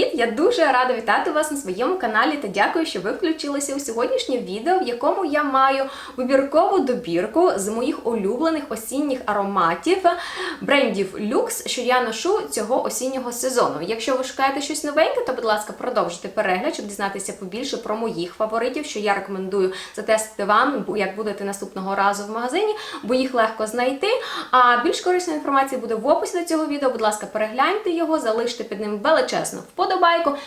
привіт! Я дуже рада вітати вас на своєму каналі та дякую, що ви включилися у сьогоднішнє відео, в якому я маю вибіркову добірку з моїх улюблених осінніх ароматів брендів Lux, що я ношу цього осіннього сезону. Якщо ви шукаєте щось новеньке, то будь ласка, продовжуйте перегляд, щоб дізнатися побільше про моїх фаворитів, що я рекомендую затестити вам, як будете наступного разу в магазині, бо їх легко знайти. А більш корисна інформація буде в описі до цього відео. Будь ласка, перегляньте його, залиште під ним величезну вподобайку.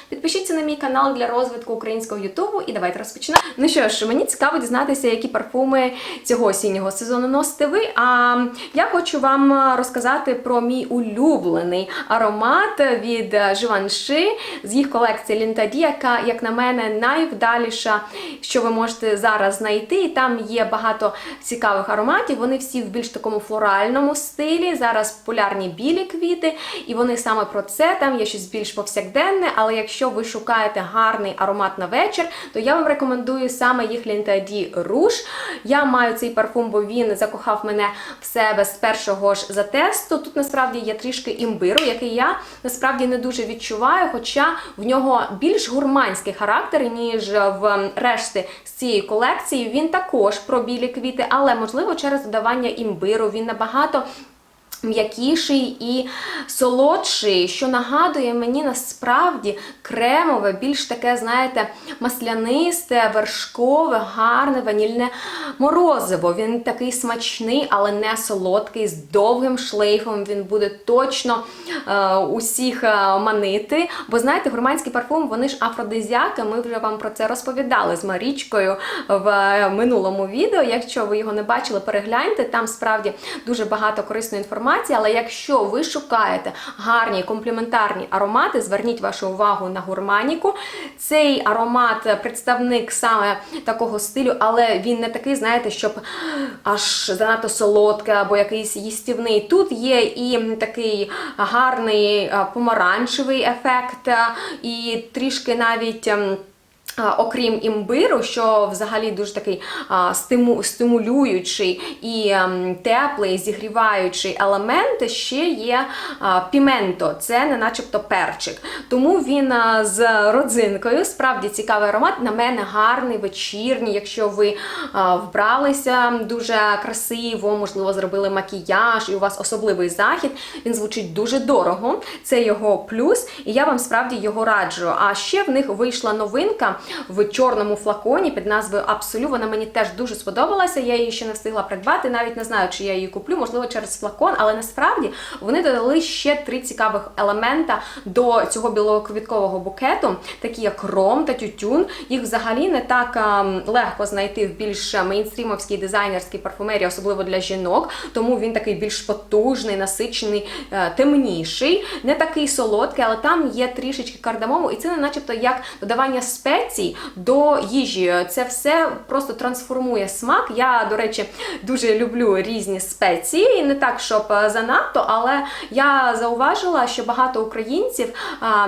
Підпишіться на мій канал для розвитку українського Ютубу і давайте розпочинаємо. Ну що ж, мені цікаво дізнатися, які парфуми цього осіннього сезону носите ви. А я хочу вам розказати про мій улюблений аромат від Givenchy з їх колекції Лінтаді, яка, як на мене, найвдаліша, що ви можете зараз знайти. І там є багато цікавих ароматів. Вони всі в більш такому флоральному стилі. Зараз популярні білі квіти, і вони саме про це. Там є щось більш повсякденне, але якщо ви шукаєте гарний аромат на вечір, то я вам рекомендую саме їх Лінтаді Руж. Я маю цей парфум, бо він закохав мене в себе з першого ж затесту. Тут насправді є трішки імбиру, який я насправді не дуже відчуваю, хоча в нього більш гурманський характер, ніж в решти з цієї колекції. Він також про білі квіти, але можливо через додавання імбиру він набагато. М'якіший і солодший, що нагадує мені насправді кремове, більш таке, знаєте, маслянисте, вершкове, гарне, ванільне морозиво. Він такий смачний, але не солодкий, з довгим шлейфом. Він буде точно е, усіх е, манити. Бо знаєте, гурманські парфуми, вони ж афродизіаки. Ми вже вам про це розповідали з Марічкою в минулому відео. Якщо ви його не бачили, перегляньте. Там справді дуже багато корисної інформації. Але якщо ви шукаєте гарні компліментарні аромати, зверніть вашу увагу на гурманіку. Цей аромат представник саме такого стилю, але він не такий, знаєте, щоб аж занадто солодкий або якийсь їстівний. Тут є і такий гарний помаранчевий ефект, і трішки навіть. Окрім імбиру, що взагалі дуже такий стиму, стимулюючий і а, теплий, зігріваючий елемент, ще є піменто, це не начебто перчик. Тому він з родзинкою, справді цікавий аромат. На мене гарний, вечірній. Якщо ви вбралися дуже красиво, можливо, зробили макіяж, і у вас особливий захід, він звучить дуже дорого. Це його плюс, і я вам справді його раджу. А ще в них вийшла новинка в чорному флаконі під назвою Абсолю. Вона мені теж дуже сподобалася. Я її ще не встигла придбати. Навіть не знаю, чи я її куплю, можливо, через флакон, але насправді вони додали ще три цікавих елемента до цього білоквіткового букету, такі як ром та тютюн. Їх взагалі не так легко знайти в більш мейнстрімовській дизайнерській парфумерії, особливо для жінок. Тому він такий більш потужний, насичений, е, темніший, не такий солодкий, але там є трішечки кардамому, і це не начебто як додавання спецій спецій до їжі. Це все просто трансформує смак. Я, до речі, дуже люблю різні спеції, не так, щоб занадто, але я зауважила, що багато українців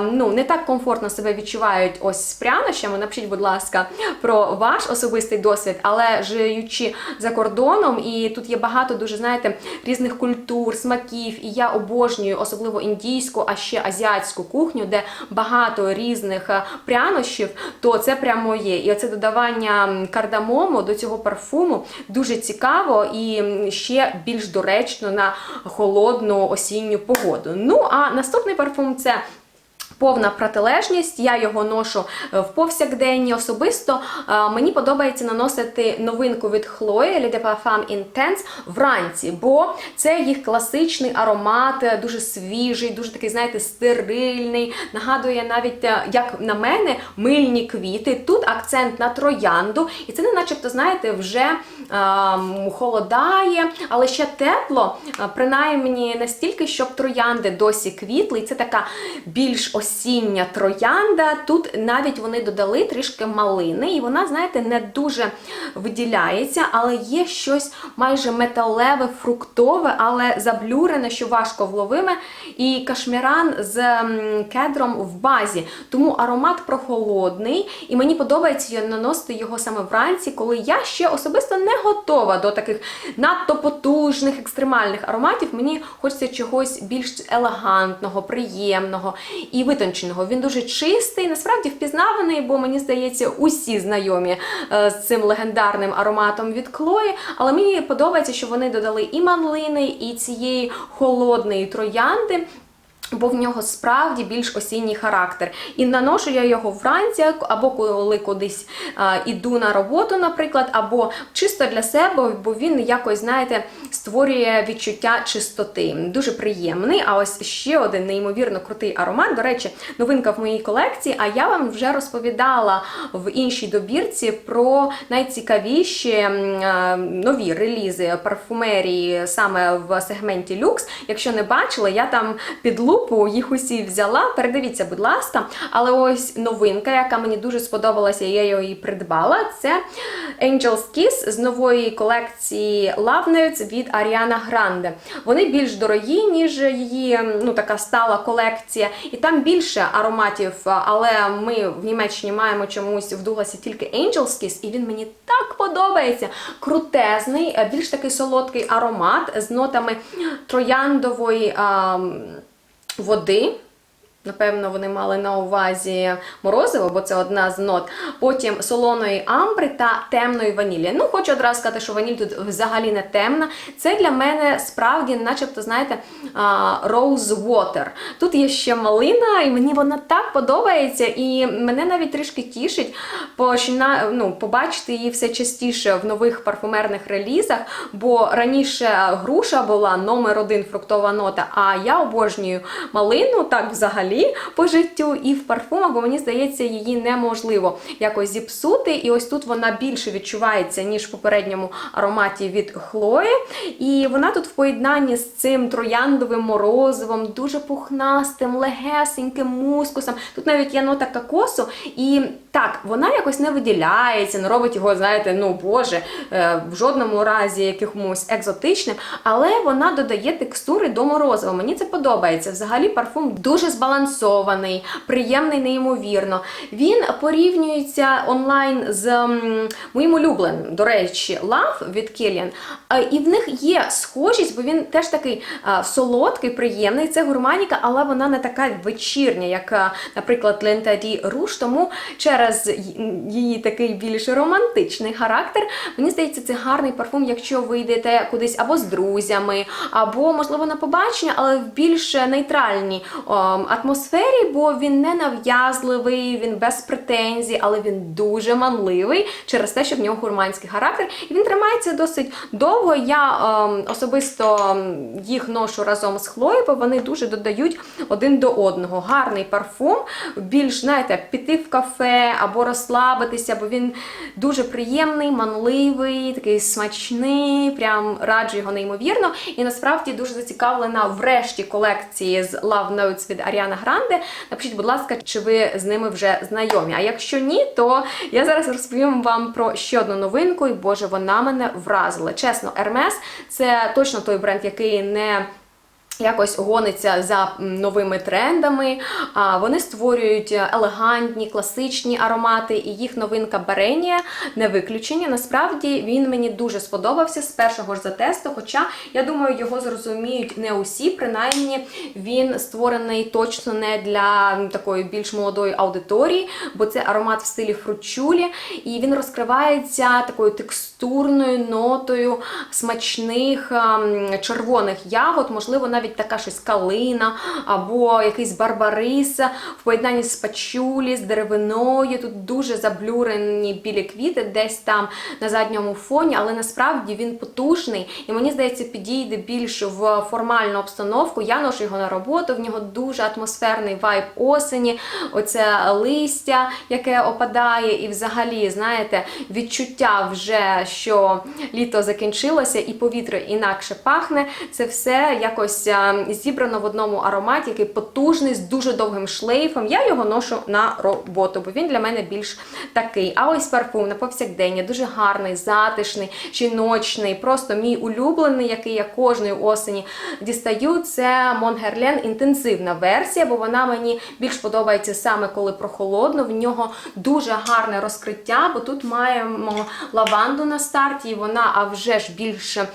ну, не так комфортно себе відчувають ось з прянощами. Напишіть, будь ласка, про ваш особистий досвід, але живучи за кордоном, і тут є багато дуже, знаєте, різних культур, смаків, і я обожнюю, особливо індійську, а ще азіатську кухню, де багато різних прянощів, то це прямо є. І оце додавання кардамому до цього парфуму дуже цікаво і ще більш доречно на холодну осінню погоду. Ну, а наступний парфум це. Повна протилежність, я його ношу в повсякденні особисто. Мені подобається наносити новинку від Chloe Le de вранці, бо це їх класичний аромат, дуже свіжий, дуже такий, знаєте, стерильний. Нагадує навіть, як на мене, мильні квіти. Тут акцент на троянду, і це не начебто, знаєте, вже холодає, але ще тепло, принаймні настільки, щоб троянди досі квітли. Це така більш осіння троянда. Тут навіть вони додали трішки малини, і вона, знаєте, не дуже виділяється, але є щось майже металеве, фруктове, але заблюрене, що важко вловиме. І кашміран з кедром в базі. Тому аромат прохолодний, і мені подобається наносити його саме вранці, коли я ще особисто не готова до таких надто потужних, екстремальних ароматів. Мені хочеться чогось більш елегантного, приємного. І витонченого. Він дуже чистий, насправді впізнаваний, бо мені здається, усі знайомі е, з цим легендарним ароматом від Клої. Але мені подобається, що вони додали і манлини, і цієї холодної троянди. Бо в нього справді більш осінній характер. І наношу я його вранці, або коли кудись а, іду на роботу, наприклад, або чисто для себе, бо він якось, знаєте, створює відчуття чистоти. Дуже приємний. А ось ще один неймовірно крутий аромат. До речі, новинка в моїй колекції. А я вам вже розповідала в іншій добірці про найцікавіші а, нові релізи парфумерії саме в сегменті люкс. Якщо не бачили, я там під лупу їх усі взяла. Передивіться, будь ласка. Але ось новинка, яка мені дуже сподобалася, я її придбала. Це Angel's Kiss з нової колекції Love Notes від Ariana Grande. Вони більш дорогі, ніж її ну, така стала колекція. І там більше ароматів, але ми в Німеччині маємо чомусь в Дугласі тільки Angel's Kiss, і він мені так подобається. Крутезний, більш такий солодкий аромат з нотами трояндової. А, води. Напевно, вони мали на увазі морозиво, бо це одна з нот. Потім солоної амбри та темної ванілі. Ну, хочу одразу сказати, що ваніль тут взагалі не темна. Це для мене справді, начебто, знаєте, rose water. Тут є ще малина, і мені вона так подобається. І мене навіть трішки тішить почина, ну, побачити її все частіше в нових парфумерних релізах. Бо раніше груша була номер один фруктова нота, а я обожнюю малину, так взагалі по життю і в парфумах, бо мені здається, її неможливо якось зіпсути. І ось тут вона більше відчувається, ніж в попередньому ароматі від Хлої. І вона тут в поєднанні з цим трояндовим морозивом, дуже пухнастим, легесеньким мускусом. Тут навіть є нота кокосу. І так, вона якось не виділяється, не робить його, знаєте, ну боже, е, в жодному разі якимось екзотичним, але вона додає текстури до морозива. Мені це подобається. Взагалі парфум дуже збалансований, приємний, неймовірно. Він порівнюється онлайн з моїм улюбленим, до речі, Love від. Е, І в них є схожість, бо він теж такий солодкий, приємний. Це гурманіка, але вона не така вечірня, як, наприклад, Лентаді Руш. Тому через її такий більш романтичний характер, мені здається, це гарний парфум, якщо ви йдете кудись або з друзями, або, можливо, на побачення, але в більш нейтральній о, атмосфері, бо він не нав'язливий, він без претензій, але він дуже манливий через те, що в нього гурманський характер. І він тримається досить довго. Я е, особисто ем, їх ношу разом з Хлоєю, бо вони дуже додають один до одного. Гарний парфум, більш, знаєте, піти в кафе або розслабитися, бо він дуже приємний, манливий, такий смачний, прям раджу його неймовірно. І насправді дуже зацікавлена врешті колекції з Love Notes від Ariana Гранде. Напишіть, будь ласка, чи ви з ними вже знайомі. А якщо ні, то я зараз розповім вам про ще одну новинку, і Боже, вона мене вразила. Чесно, Ермес – це точно той бренд, який не Якось гониться за новими трендами. Вони створюють елегантні, класичні аромати, і їх новинка Баренія не виключення. Насправді він мені дуже сподобався з першого ж затесту. Хоча я думаю, його зрозуміють не усі. Принаймні він створений точно не для такої більш молодої аудиторії, бо це аромат в стилі фручулі, і він розкривається такою текстурною нотою смачних червоних ягод, можливо, навіть навіть така щось калина або якийсь барбарис в поєднанні з пачулі, з деревиною. Тут дуже заблюрені білі квіти, десь там на задньому фоні, але насправді він потужний і мені здається, підійде більш в формальну обстановку. Я ношу його на роботу, в нього дуже атмосферний вайб осені, оце листя, яке опадає, і взагалі, знаєте, відчуття вже, що літо закінчилося, і повітря інакше пахне. Це все якось зібрано в одному ароматі, який потужний, з дуже довгим шлейфом. Я його ношу на роботу, бо він для мене більш такий. А ось парфум на повсякдення, дуже гарний, затишний, жіночний, просто мій улюблений, який я кожної осені дістаю. Це Монгерлен інтенсивна версія, бо вона мені більш подобається саме коли прохолодно. В нього дуже гарне розкриття, бо тут маємо лаванду на старті, і вона а вже ж більше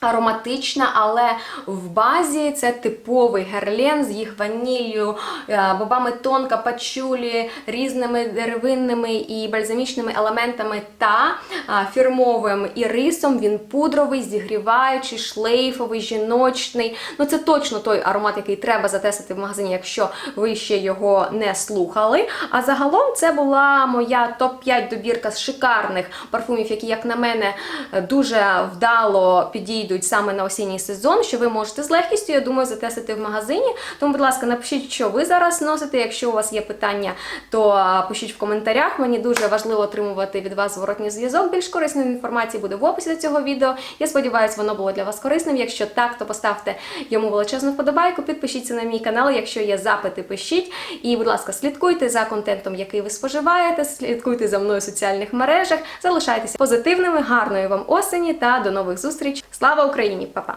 Ароматична, але в базі це типовий герлен з їх ваніллю, е, бобами тонка, пачулі, різними деревинними і бальзамічними елементами та а, фірмовим ірисом. Він пудровий, зігріваючий, шлейфовий, жіночний. Ну це точно той аромат, який треба затестити в магазині, якщо ви ще його не слухали. А загалом це була моя топ-5 добірка з шикарних парфумів, які, як на мене, дуже вдало підійдуть саме на осінній сезон, що ви можете з легкістю, я думаю, затестити в магазині. Тому, будь ласка, напишіть, що ви зараз носите. Якщо у вас є питання, то пишіть в коментарях. Мені дуже важливо отримувати від вас зворотній зв'язок. Більш корисної інформації буде в описі до цього відео. Я сподіваюся, воно було для вас корисним. Якщо так, то поставте йому величезну вподобайку, підпишіться на мій канал. Якщо є запити, пишіть. І, будь ласка, слідкуйте за контентом, який ви споживаєте, слідкуйте за мною в соціальних мережах, залишайтеся позитивними, гарної вам осені та до нових зустріч. Слава Україні, Па-па!